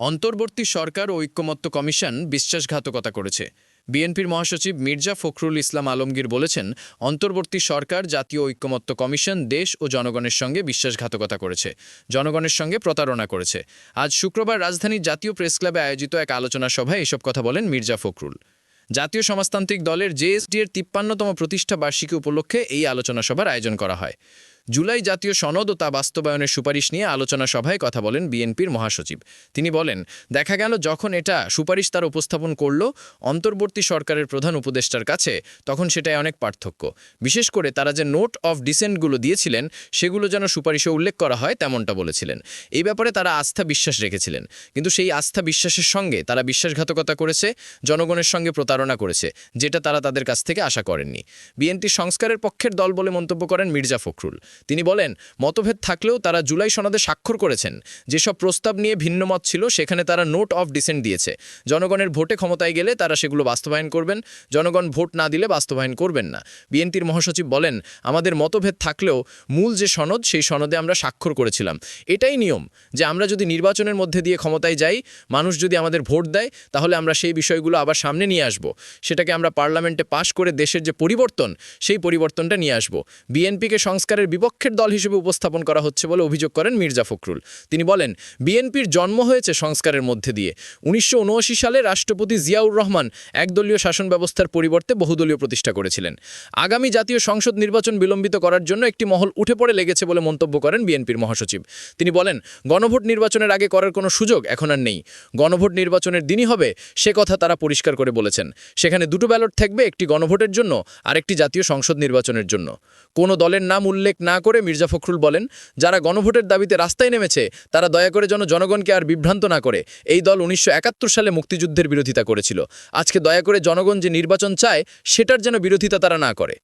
অন্তর্বর্তী সরকার ও ঐক্যমত্য কমিশন বিশ্বাসঘাতকতা করেছে। বিএনপির মহাসচিব মির্জা ফখরুল ইসলাম আলমগীর বলেছেন, অন্তর্বর্তী সরকার জাতীয় ঐক্যমত্য কমিশন দেশ ও জনগণের সঙ্গে বিশ্বাসঘাতকতা করেছে, জনগণের সঙ্গে প্রতারণা করেছে। আজ শুক্রবার রাজধানীর জাতীয় প্রেস ক্লাবে আয়োজিত এক আলোচনা সভায় এসব কথা বলেন মির্জা ফখরুল। জাতীয় সমাজতান্ত্রিক দলের জেএসডি এর তিপ্পান্নতম প্রতিষ্ঠা বার্ষিকী উপলক্ষে এই আলোচনা সভার আয়োজন করা হয়। জুলাই জাতীয় সনদ ও তা বাস্তবায়নের সুপারিশ নিয়ে আলোচনা সভায় কথা বলেন বিএনপির মহাসচিব। তিনি বলেন, দেখা গেল যখন এটা সুপারিশ তার উপস্থাপন করল অন্তর্বর্তী সরকারের প্রধান উপদেষ্টার কাছে, তখন সেটাই অনেক পার্থক্য। বিশেষ করে তারা যে নোট অফ ডিসেন্টগুলো দিয়েছিলেন, সেগুলো যেন সুপারিশে উল্লেখ করা হয় তেমনটা বলেছিলেন। এই ব্যাপারে তারা আস্থা বিশ্বাস রেখেছিলেন। কিন্তু সেই আস্থা বিশ্বাসের সঙ্গে তারা বিশ্বাসঘাতকতা করেছে, জনগণের সঙ্গে প্রতারণা করেছে, যেটা তারা তাদের কাছ থেকে আশা করেননি। বিএনপি সংস্কারের পক্ষের দল বলে মন্তব্য করেন মির্জা ফখরুল। তিনি বলেন, মতভেদ থাকলেও তারা জুলাই সনদে স্বাক্ষর করেছেন। যেসব প্রস্তাব নিয়ে ভিন্নমত ছিল, সেখানে তারা নোট অফ ডিসেন্ট দিয়েছে। জনগণের ভোটে ক্ষমতায় গেলে তারা সেগুলো বাস্তবায়ন করবেন। জনগণ ভোট না দিলে বাস্তবায়ন করবেন না। বিএনপির মহাসচিব বলেন, আমাদের মতভেদ থাকলেও মূল যে সনদ, সেই সনদে আমরা স্বাক্ষর করেছিলাম। এটাই নিয়ম যে আমরা যদি নির্বাচনের মধ্যে দিয়ে ক্ষমতায় যাই, মানুষ যদি আমাদের ভোট দেয়, তাহলে আমরা সেই বিষয়গুলো আবার সামনে নিয়ে আসব। সেটাকে আমরা পার্লামেন্টে পাশ করে দেশের যে পরিবর্তন, সেই পরিবর্তনটা নিয়ে আসব। বিএনপিকে সংস্কারের বিপক্ষের দল হিসেবে উপস্থাপন করা হচ্ছে বলে অভিযোগ করেন মির্জা ফখরুল। তিনি বলেন, বিএনপির জন্ম হয়েছে সংস্কারের মধ্যে দিয়ে। উনিশশো উনআশি সালে রাষ্ট্রপতি জিয়াউর রহমান একদলীয় শাসন ব্যবস্থার পরিবর্তে বহুদলীয় প্রতিষ্ঠা করেছিলেন। আগামী জাতীয় সংসদ নির্বাচন বিলম্বিত করার জন্য একটি মহল উঠে পড়ে লেগেছে বলে মন্তব্য করেন বিএনপির মহাসচিব। তিনি বলেন, গণভোট নির্বাচনের আগে করার কোনো সুযোগ এখন আর নেই। গণভোট নির্বাচনের দিনই হবে, সে কথা তারা পরিষ্কার করে বলেছেন। সেখানে দুটো ব্যালট থাকবে, একটি গণভোটের জন্য আর একটি জাতীয় সংসদ নির্বাচনের জন্য। কোনো দলের নাম উল্লেখ না করে মির্জা ফখরুল বলেন, যারা গণভোটের দাবিতে রাস্তায় নেমেছে, তারা দয়া করে যেন জনগণকে আর বিভ্রান্ত না করে। এই দল উনিশশো একাত্তর সালে মুক্তিযুদ্ধের বিরোধিতা করেছিল। আজকে দয়া করে জনগণ যে নির্বাচন চায়, সেটার যেন বিরোধিতা তারা না করে।